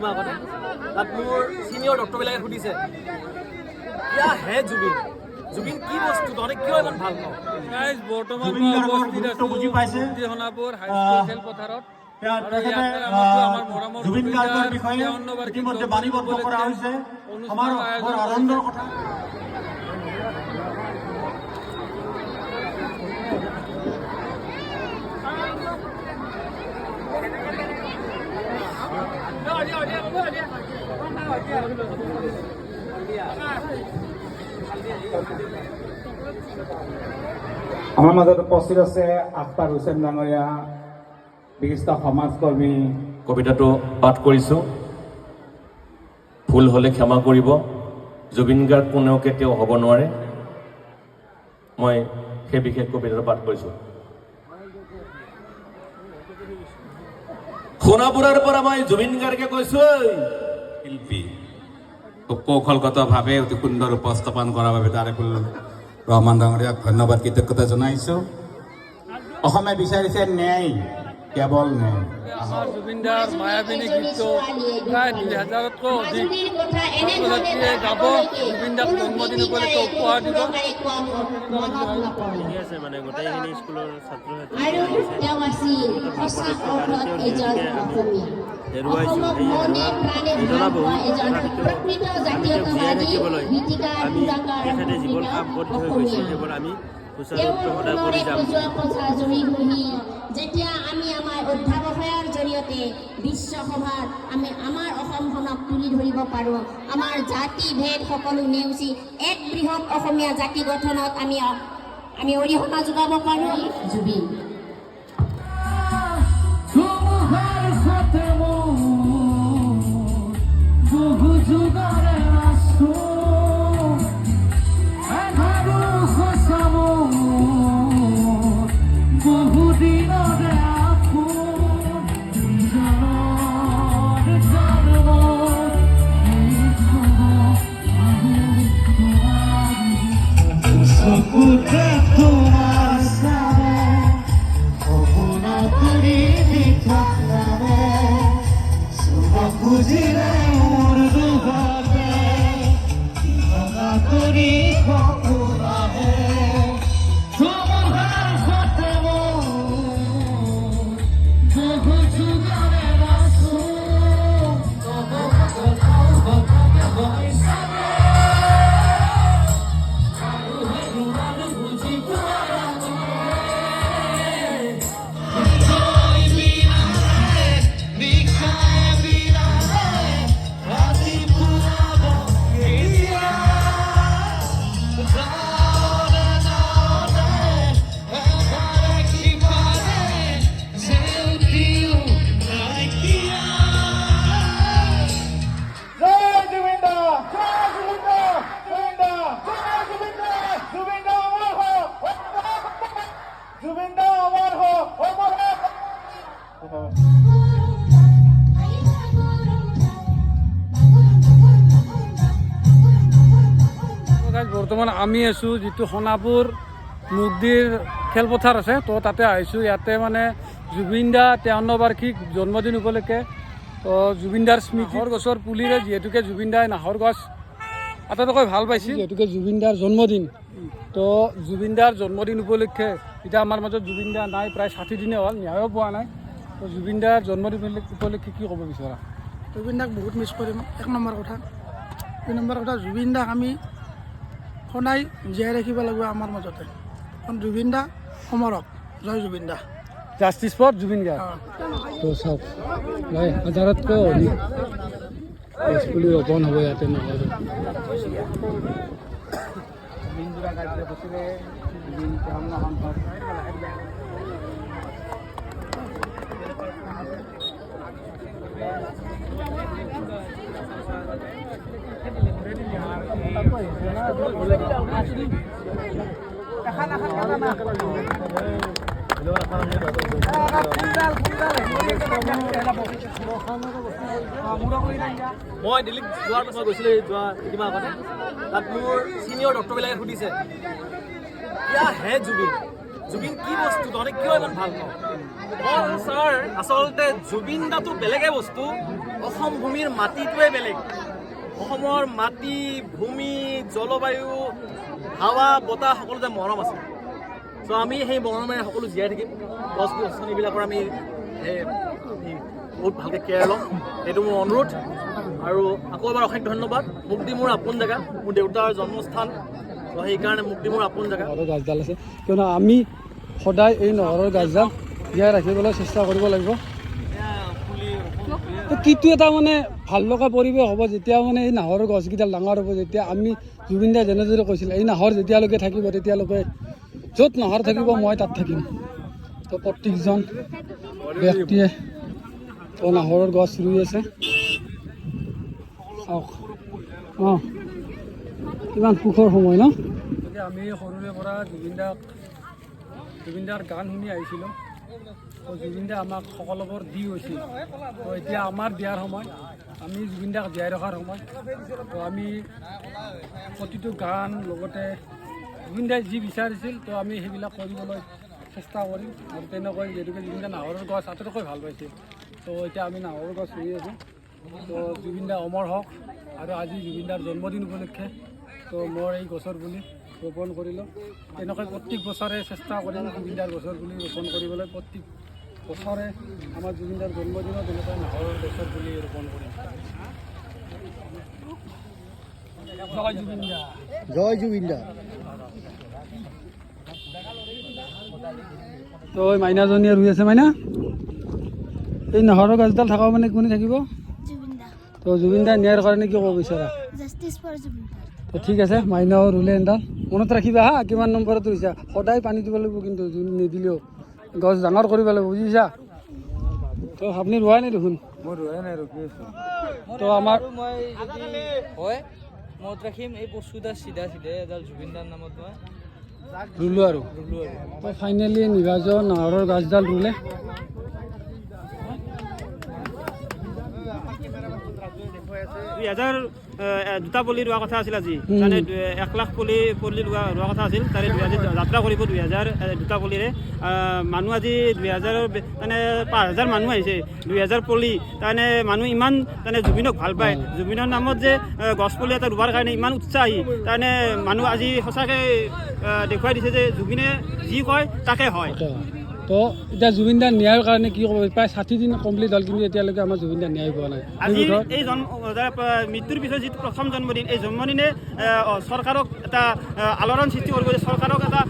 কেইদিনমান আগতে। তাত মোৰ ছিনিয়ৰ ডক্টৰবিলাকে সুধিছে ইয়া হে জুবিন? জুবিন কি বস্তু? তহঁতে কিয় ইমান ভালো পাওঁ গাইজ বৰ্তমান বুজি পাইছে। সোণাপুৰ হাইস্কুল খেলপথাৰত। জুবিন গাৰ্গৰ বিষয়ে ইতিমধ্যে বাণীবদ্ধ কৰা হৈছে। আমাৰ বৰ আনন্দৰ কথা। আমাৰ মাজত উপস্থিত আছে আখতাৰ হুছেইন ডাঙৰীয়া বিশিষ্ট সমাজকৰ্মী। কবিতাটো পাঠ কৰিছোঁ। ভুল হ'লে ক্ষমা কৰিব। জুবিন গাৰ্গ কোনেও কেতিয়াও হ'ব নোৱাৰে। মই সেই বিশেষ কবিতাটো পাঠ কৰিছোঁ। সোণাপুৰৰ পৰা মই জুবিন গাৰ্গে কৈছোঁ শিল্পী খুব কৌশলগতভাৱে অতি সুন্দৰ উপস্থাপন কৰাৰ বাবে তাৰেকুল ৰহমান ডাঙৰীয়াক ধন্যবাদ কৃতজ্ঞতা জনাইছোঁ। অসমে বিচাৰিছে ন্যায়। কেৱল ন্যায় আমাৰ জুবিনদাৰ মায়াবিনী গীতটো প্ৰায় দুই হাজাৰতকৈ অধিক ছাত্ৰ ছাত্ৰীয়ে গাব। জুবিনদাক জন্মদিন উপলক্ষে উপহাৰ দিব। ঠিকে আছে মানে গোটেইখিনি স্কুলৰ ছাত্ৰ ছাত্ৰী হেৰুৱাইছোঁ। সেই হেৰুৱা বহুত আমি জীয়াই থাকিবলৈ আমি তেখেতে জীৱন কাম কৰি থৈ গৈছে। সেইবোৰ আমি সুচাৰুৰূপে সদায় জুৰি যেতিয়া আমি আমাৰ অধ্যাৱসায়ৰ জৰিয়তে বিশ্বসভাত আমি আমাৰ অসমখনক তুলি ধৰিব পাৰোঁ আমাৰ জাতি ভেদ সকলো নেওচি এক বৃহৎ অসমীয়া জাতি গঠনত আমি আমি অৰিহণা যোগাব পাৰোঁ। জুবিন। জয় বৰ্তমান আমি আছোঁ যিটো সোণাপুৰ মুগদীৰ খেলপথাৰ আছে তো তাতে আহিছোঁ। ইয়াতে মানে জুবিনদা তেৱন্ন বাৰ্ষিক জন্মদিন উপলক্ষে। তো জুবিনদাৰ স্মৃতিৰ গছৰ পুলিৰে যিহেতুকে জুবিনদাই নাহৰ গছ আটাইতকৈ ভালো পাইছিল। যিহেতুকে জুবিনদাৰ জন্মদিন। তো জুবিনদাৰ জন্মদিন উপলক্ষে এতিয়া আমাৰ মাজত জুবিনদা নাই প্ৰায় ষাঠি দিনে হ'ল ন্যায়ো পোৱা নাই। তো জুবিনদাৰ জন্মদিন উপলক্ষে কি ক'ব বিচৰা? জুবিন দাক বহুত মিছ কৰিম এক নম্বৰ কথা। দুই নম্বৰ কথা জুবিন দাক আমি সদায় জীয়াই ৰাখিব লাগিব আমাৰ মাজতে। কাৰণ জুবিন দা অমৰক। জয় জুবিন দা জাষ্টিছ ফৰ জুবিন গাৰ্গ তো চাওক হাজাৰতকৈ অধিক ৰোপণ হ'ব ইয়াতে নহ'লে মই দিল্লীত যোৱাৰ মই গৈছিলোঁ, যোৱা কেইদিনমান আগতে। তাত মোৰ ছিনিয়ৰ ডক্টৰবিলাকে সুধিছে কিয়া হে জুবিন? জুবিন কি বস্তু? তহঁতে কিয় ইমান ভালো পাওঁ মই ছাৰ, আচলতে জুবিন দাটো বেলেগে বস্তু। অসম ভূমিৰ মাটিটোৱে বেলেগ। অসমৰ মাটি ভূমি জলবায়ু হাৱা বতাহ সকলোতে মৰম আছে। চ' আমি সেই মৰমেৰে সকলো জীয়াই থাকিম। গছ গছনিবিলাকৰ আমি সেই বহুত ভালকৈ কেয়াৰ ল'ম। সেইটো মোৰ অনুৰোধ। আৰু আকৌ এবাৰ অশেষ ধন্যবাদ। মোক দি মোৰ আপোন জেগা মোৰ দেউতাৰ জন্মস্থান। ত' সেইকাৰণে মোক দি মোৰ আপোন জেগা। নহৰৰ গাছডাল আছে। কিয়নো আমি সদায় এই নহৰৰ গাছডাল জীয়াই ৰাখিবলৈ চেষ্টা কৰিব লাগিব। কিটো এটা মানে ভাল লগা পৰিৱেশ হ'ব যেতিয়া মানে এই নাহৰৰ গছকেইডাল ডাঙৰ হ'ব যেতিয়া আমি জুবিন দাই যেনেদৰে কৈছিলে এই নাহৰ যেতিয়ালৈকে থাকিব তেতিয়ালৈকে য'ত নাহৰ থাকিব মই তাত থাকিম। তো প্ৰত্যেকজন ব্যক্তিয়ে তো নাহৰৰ গছ ৰুই আছে। চাওক। অঁ কিমান সুখৰ সময় ন? আমি সৰুৰে পৰা জুবিন দাক জুবিন দাৰ গান শুনি আহিছিলোঁ। তো জুবিন দা আমাক সকলোবোৰ দি গৈছিল তো এতিয়া আমাৰ দিয়াৰ সময়, আমি জুবিন দাক জীয়াই ৰখাৰ সময়। তো আমি প্ৰতিটো গান লগতে জুবিন দাই যি বিচাৰিছিল, তো আমি সেইবিলাক কৰিবলৈ চেষ্টা কৰিম। আৰু তেনেকৈ যিহেতুকে জুবিন দা নাহৰৰ গছ আটাইতকৈ ভালো পাইছিল তো এতিয়া আমি নাহৰৰ গছ ৰুই আছোঁ। তো জুবিন দা অমৰ হওক, আৰু আজি জুবিন দাৰ জন্মদিন উপলক্ষে, তো মোৰ এই গছৰ পুলি। ৰোপণ কৰিলোঁ। তেনেকৈ প্ৰত্যেক বছৰে চেষ্টা কৰিম জুবিন দাৰ গছৰ পুলি ৰোপণ কৰিবলৈ। প্ৰত্যেক বছৰে আমাৰ জুবিন দাৰ জন্মদিনত তেনেকৈ নাহৰৰ গছৰ পুলি ৰোপণ কৰিম। জয় জুবিন দা জয় জুবিন দা তো এই মাইনাজনীয়ে ৰুই আছে মাইনা? এই নাহৰৰ গছডাল থকা মানে কোনে থাকিব? তো জুবিন দাই ন্যায়ৰ কাৰণে কি ক'ব বিচাৰা? ঠিক আছে মাইনাও ৰুলে এডাল। মনত ৰাখিবা হা কিমান নম্বৰত ৰুইছা সদায় পানী দিব লাগিব কিন্তু নিদিলেও। গছ ডাঙৰ কৰিব লাগিব বুজিছা? তো আপুনি ৰোৱাই নাই দেখোন? মই ৰোৱাই নাই ৰখি আছোঁ। তো আমাৰ মই যদি হয় মনত ৰাখিম এই বস্তুটা চিধা চিধা এডাল জুবিনদাৰ নামত মই ৰুলোঁ আৰু। তো ফাইনেলি নিভাজ নাহৰৰ গছডাল ৰুলে। দুই হাজাৰ দুটা পলি ৰোৱা কথা আছিল আজি। মানে এক লাখ পলি পলি ৰোৱা ৰোৱা কথা আছিল। তাৰে দুই হাজাৰ যাত্ৰা কৰিব দুই হাজাৰ দুটা পলিৰে। মানুহ আজি দুই হাজাৰৰ মানে পাঁচ হাজাৰ মানুহ আহিছে। দুই হাজাৰ পলি তাৰমানে মানুহ ইমান মানে জুবিনক ভালো পায়। জুবিনৰ নামত যে আহ, গছ পুলি এটা ৰোৱাৰ কাৰণে ইমান উৎসাহী তাৰমানে মানুহ আজি সঁচাকৈ দেখুৱাই দিছে যে জুবিনে যি কয় তাকে হয়। তো এতিয়া জুবিন দাৰ ন্যায়ৰ কাৰণে কি ক'ব প্ৰায় ষাঠি দিন কমপ্লিট হ'ল কিন্তু এতিয়ালৈকে আমাৰ জুবিন দাৰ ন্যায় পোৱা নাই। আজি এই জন্ম মৃত্যুৰ পিছত যিটো প্ৰথম জন্মদিন এই জন্মদিনে চৰকাৰক এটা আলোড়ন সৃষ্টি কৰিব যে চৰকাৰক এটা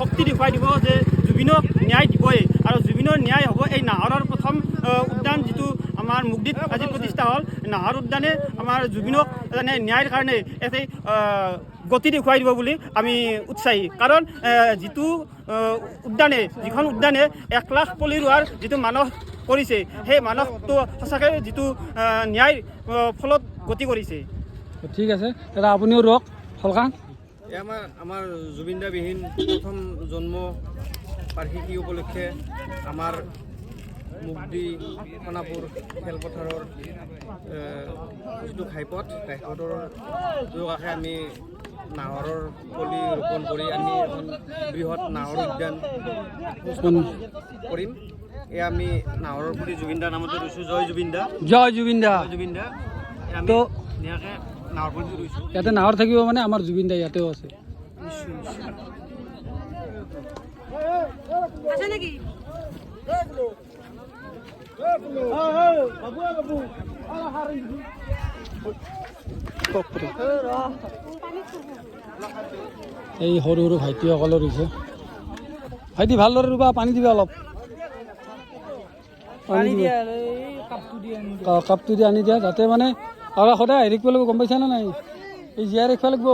শক্তি দেখুৱাই দিব যে জুবিনক ন্যায় দিবই। আৰু জুবিনৰ ন্যায় হ'ব এই নাহৰৰ প্ৰথম উদ্যান যিটো আমাৰ মুগদীত আজি প্ৰতিষ্ঠা হ'ল নাহৰ উদ্যানে আমাৰ জুবিনক মানে ন্যায়ৰ কাৰণে এটি গতি দেখুৱাই দিব বুলি আমি উৎসাহী। কাৰণ যিটো উদ্যানে যিখন উদ্যানে এক লাখ পলি ৰোৱাৰ যিটো মানস কৰিছে সেই মানসটো সঁচাকৈ যিটো ন্যায় ফলত গতি কৰিছে। ঠিক আছে দাদা আপুনিও ৰওক ফলকান এই আমাৰ আমাৰ জুবিনদা বিহীন প্ৰথম জন্ম বাৰ্ষিকী উপলক্ষে আমাৰ মুগদি সোণাপুৰ খেলপথাৰৰ যিটো ঘাইপথ ঘাইপথৰ দুয়োকাষে আমি নাহৰৰ কলি ৰোপণ কৰি আমি এখন বৃহৎ নাহৰ উদ্যান স্থাপন কৰিম এই আমি নাহৰৰ পুলি জুবিনদাৰ নামতে ৰুইছোঁ জয় জুবিনদা জয় জুবিন দা জয় জুবিনদা আমি তো- ধুনীয়াকৈ নাহৰ পুলিটো ৰুইছোঁ ইয়াতে নাহৰ থাকিব মানে আমাৰ জুবিন দা ইয়াতেও আছে এই সৰু সৰু ভাইটিসকলে ৰুইছে ভাইটি ভালদৰে ৰুবা পানী দিবা অলপ। কাপটো দি আনি কা- কাপটো দি আনি দিয়া যাতে মানে আৰু সদায় হেৰি কৰিব লাগিব গম পাইছা নে নাই? এই জীয়াই ৰাখিব লাগিব।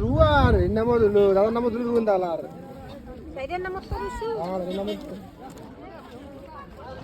ৰুৱা আৰু। নামত ৰুলো। দাদাৰ নামত ৰুলো দালাৰ। নামত